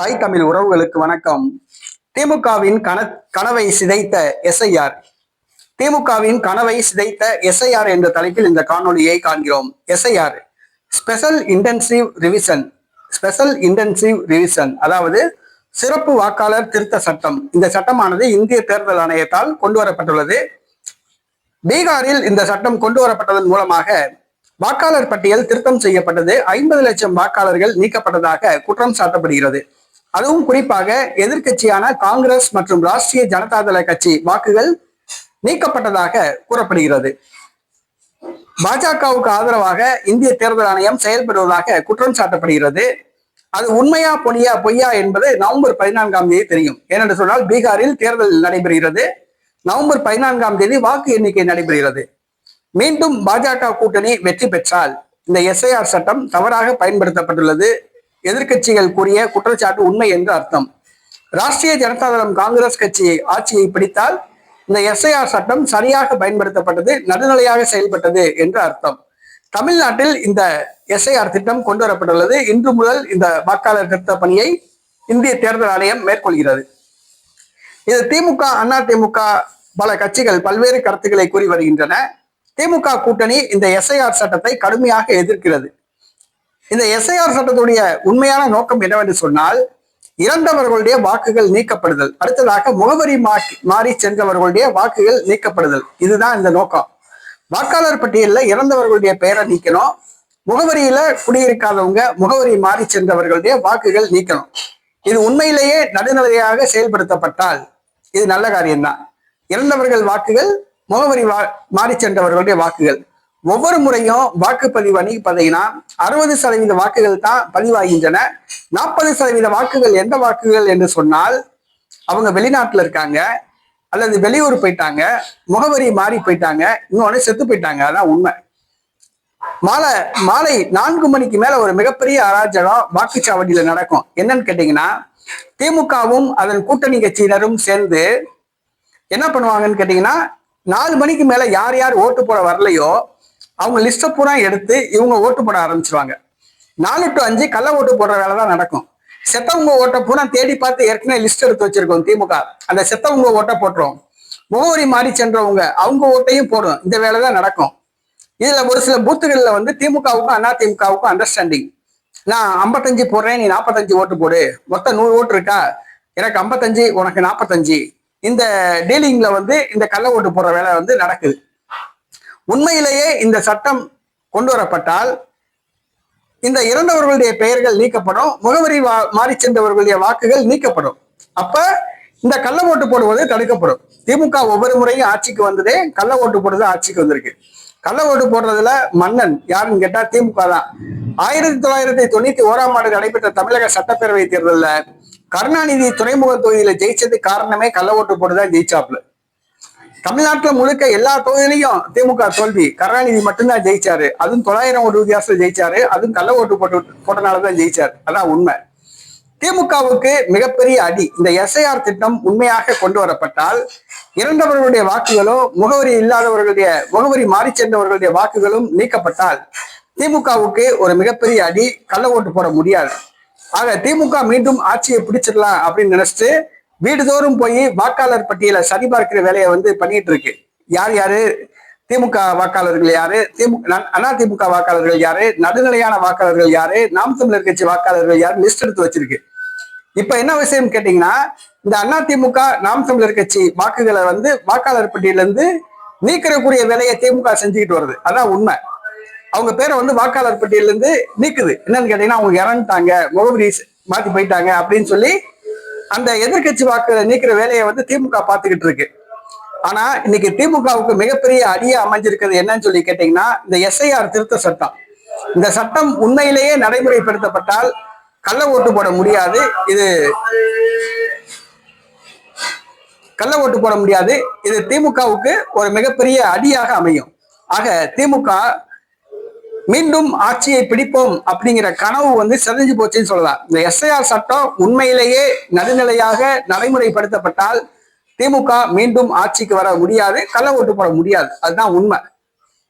தாய் தமிழ் உறவுகளுக்கு வணக்கம். திமுகவின் கன கனவை சிதைத்த எஸ்ஐஆர். திமுகவின் கனவை சிதைத்த எஸ்ஐஆர் என்ற தலைப்பில் இந்த காணொளியை காண்கிறோம். SIR special intensive revision special intensive revision அதாவது சிறப்பு வாக்காளர் திருத்த சட்டம். இந்த சட்டமானது இந்திய தேர்தல் ஆணையத்தால் கொண்டு வரப்பட்டுள்ளது. பீகாரில் இந்த சட்டம் கொண்டு வரப்பட்டதன் மூலமாக வாக்காளர் பட்டியல் திருத்தம் செய்யப்பட்டது. ஐம்பது லட்சம் வாக்காளர்கள் நீக்கப்பட்டதாக குற்றம் சாட்டப்படுகிறது. அதுவும் குறிப்பாக எதிர்க்கட்சியான காங்கிரஸ் மற்றும் ராஷ்டிரிய ஜனதாதள கட்சி வாக்குகள் நீக்கப்பட்டதாக கூறப்படுகிறது. பாஜகவுக்கு ஆதரவாக இந்திய தேர்தல் ஆணையம் செயல்படுவதாக குற்றம் சாட்டப்படுகிறது. அது உண்மையா பொய்யா பொய்யா என்பது நவம்பர் பதினான்காம் தேதி தெரியும். ஏனென்று சொன்னால் பீகாரில் தேர்தல் நடைபெறுகிறது. நவம்பர் பதினான்காம் தேதி வாக்கு எண்ணிக்கை நடைபெறுகிறது. மீண்டும் பாஜக கூட்டணி வெற்றி பெற்றால் இந்த எஸ்ஐஆர் சட்டம் தவறாக பயன்படுத்தப்பட்டுள்ளது. எதிர்க்கட்சிகள் கூறிய குற்றச்சாட்டு உண்மை என்று அர்த்தம். ராஷ்டிரிய ஜனதாதளம் காங்கிரஸ் கட்சி ஆட்சியை பிடித்தால் இந்த எஸ்ஐஆர் சட்டம் சரியாக பயன்படுத்தப்பட்டது நடுநிலையாக செயல்பட்டது என்று அர்த்தம். தமிழ்நாட்டில் இந்த எஸ்ஐஆர் திட்டம் கொண்டு வரப்பட்டுள்ளது இன்று முதல் இந்த வாக்காளர் திருத்த பணியை இந்திய தேர்தல் ஆணையம் மேற்கொள்கிறது. இது திமுக அண்ணா திமுக பல கட்சிகள் பல்வேறு கருத்துக்களை கூறி வருகின்றன. திமுக கூட்டணி இந்த எஸ்ஐஆர் சட்டத்தை கடுமையாக எதிர்க்கிறது. இந்த எஸ்ஐஆர் சட்டத்துடைய உண்மையான நோக்கம் என்னவென்று சொன்னால் இறந்தவர்களுடைய வாக்குகள் நீக்கப்படுதல். அடுத்ததாக முகவரி மாற்றி மாறி சென்றவர்களுடைய வாக்குகள் நீக்கப்படுதல். இதுதான் இந்த நோக்கம். வாக்காளர் பட்டியலில் இறந்தவர்களுடைய பெயரை நீக்கணும். முகவரியில குடியிருக்காதவங்க முகவரி மாறி சென்றவர்களுடைய வாக்குகள் நீக்கணும். இது உண்மையிலேயே நடுநிலையாக செயல்படுத்தப்பட்டால் இது நல்ல காரியம்தான். இறந்தவர்கள் வாக்குகள் முகவரி வா மாறி சென்றவர்களுடைய வாக்குகள். ஒவ்வொரு முறையும் வாக்குப்பதிவு அன்னைக்கு பார்த்தீங்கன்னா அறுபது சதவீத வாக்குகள் தான் பதிவாகின்றன. நாற்பது சதவீத வாக்குகள் எந்த வாக்குகள் என்று சொன்னால் அவங்க வெளிநாட்டில் இருக்காங்க அல்லது வெளியூர் போயிட்டாங்க முகவரி மாறி போயிட்டாங்க இன்னொன்னு செத்து போயிட்டாங்க. அதான் உண்மை. மாலை மாலை நான்கு மணிக்கு மேல ஒரு மிகப்பெரிய அராஜகம் வாக்குச்சாவடியில நடக்கும். என்னன்னு கேட்டீங்கன்னா திமுகவும் அதன் கூட்டணி கட்சியினரும் சேர்ந்து என்ன பண்ணுவாங்கன்னு கேட்டீங்கன்னா நாலு மணிக்கு மேல யார் யார் ஓட்டு போட வரலையோ அவங்க லிஸ்ட்டை பூரா எடுத்து இவங்க ஓட்டு போட ஆரம்பிச்சிருவாங்க. நாலு டு அஞ்சு கள்ள ஓட்டு போடுற வேலை தான் நடக்கும். செத்தவங்க ஓட்டை பூரா தேடி பார்த்து ஏற்கனவே லிஸ்ட் எடுத்து வச்சிருக்கோம் திமுக. அந்த செத்தவங்க ஓட்டை போட்டுரும். முகவரி மாறி சென்றவங்க அவங்க ஓட்டையும் போடும். இந்த வேலை தான் நடக்கும். இதுல ஒரு சில பூத்துகளில் வந்து திமுகவுக்கும் அண்ணா திமுகவுக்கும் அண்டர்ஸ்டாண்டிங் நான் ஐம்பத்தஞ்சு போடுறேன் நீ நாற்பத்தஞ்சு ஓட்டு போடு. மொத்தம் நூறு ஓட்டு இருக்கா? எனக்கு ஐம்பத்தஞ்சு உனக்கு நாற்பத்தஞ்சு இந்த டீலிங்ல வந்து இந்த கள்ள ஓட்டு போடுற வேலை வந்து நடக்குது. உண்மையிலேயே இந்த சட்டம் கொண்டு வரப்பட்டால் இந்த இறந்தவர்களுடைய பெயர்கள் நீக்கப்படும் முகவரி வா மாறி சென்றவர்களுடைய வாக்குகள் நீக்கப்படும். அப்ப இந்த கள்ள ஓட்டு போடுவது தடுக்கப்படும். திமுக ஒவ்வொரு முறையும் ஆட்சிக்கு வந்ததே கள்ள ஓட்டு போடுறது ஆட்சிக்கு வந்திருக்கு. கள்ள ஓட்டு போடுறதுல மன்னன் யாருன்னு கேட்டா திமுக தான். ஆயிரத்தி தொள்ளாயிரத்தி தொண்ணூத்தி ஓராம் ஆண்டு நடைபெற்ற தமிழக சட்டப்பேரவை தேர்தலில் கருணாநிதி துறைமுக தொகுதியில ஜெயிச்சது காரணமே கள்ள ஓட்டு போட்டுதான் ஜெயிச்சாப்ல தமிழ்நாட்டுல முழுக்க எல்லா தொகுதியிலையும் திமுக தோல்வி. கருணாநிதி மட்டும்தான் ஜெயிச்சாரு. அதுவும் தொள்ளாயிரம் ஓட்டு வித்தியாசத்தில் ஜெயிச்சாரு. அதுவும் கள்ள ஓட்டு போட்டு போட்டனாலதான் ஜெயிச்சார். அதான் உண்மை. திமுகவுக்கு மிகப்பெரிய அடி. இந்த எஸ்ஐஆர் திட்டம் உண்மையாக கொண்டு வரப்பட்டால் இறந்தவர்களுடைய வாக்குகளும் முகவரி இல்லாதவர்களுடைய முகவரி மாறி சென்றவர்களுடைய வாக்குகளும் நீக்கப்பட்டால் திமுகவுக்கு ஒரு மிகப்பெரிய அடி. கள்ள ஓட்டு போட முடியாது. ஆக திமுக மீண்டும் ஆட்சியை பிடிச்சிடலாம் அப்படின்னு நினைச்சிட்டு வீடுதோறும் போய் வாக்காளர் பட்டியலை சரிபார்க்கிற வேலையை வந்து பண்ணிட்டு இருக்கு யார் யாரு? திமுக வாக்காளர்கள் யாரு? திமுக அண்ணா திமுக வாக்காளர்கள் யாரு? நடுநிலையான வாக்காளர்கள் யாரு? நாம் தமிழர் கட்சி வாக்காளர்கள் யாரு? லிஸ்ட் எடுத்து வச்சிருக்கு. இப்ப என்ன விஷயம் கேட்டீங்கன்னா இந்த அண்ணா திமுக நாம் தமிழர் கட்சி வாக்குகளை வந்து வாக்காளர் பட்டியல இருந்து நீக்கிறக்கூடிய வேலையை திமுக செஞ்சுக்கிட்டு வருது. அதான் உண்மை. அவங்க பேரை வந்து வாக்காளர் பட்டியல இருந்து நீக்குது. என்னன்னு கேட்டீங்கன்னா அவங்க இறந்துட்டாங்க முகவரி மாத்தி போயிட்டாங்க அப்படின்னு சொல்லி அந்த எதிர்கட்சி வாக்கு நீக்கிற வேலையை வந்து திமுக பார்த்துக்கிட்டு இருக்கு. ஆனா இன்னைக்கு திமுகவுக்கு மிகப்பெரிய அடியா அமைஞ்சிருக்கிறது என்னன்னு சொல்லி கேட்டீங்கன்னா இந்த எஸ்ஐஆர் திருத்த சட்டம். இந்த சட்டம் உண்மையிலேயே நடைமுறைப்படுத்தப்பட்டால் கள்ள ஓட்டு போட முடியாது. இது கள்ள ஓட்டு போட முடியாது. இது திமுகவுக்கு ஒரு மிகப்பெரிய அடியாக அமையும். ஆக திமுக மீண்டும் ஆட்சியை பிடிப்போம் அப்படிங்கிற கனவு வந்து செதஞ்சு போச்சுன்னு சொல்லலாம். இந்த எஸ்ஐஆர் சட்டம் உண்மையிலேயே நடுநிலையாக நடைமுறைப்படுத்தப்பட்டால் திமுக மீண்டும் ஆட்சிக்கு வர முடியாது கள்ள ஓட்டு போட முடியாது. அதுதான் உண்மை.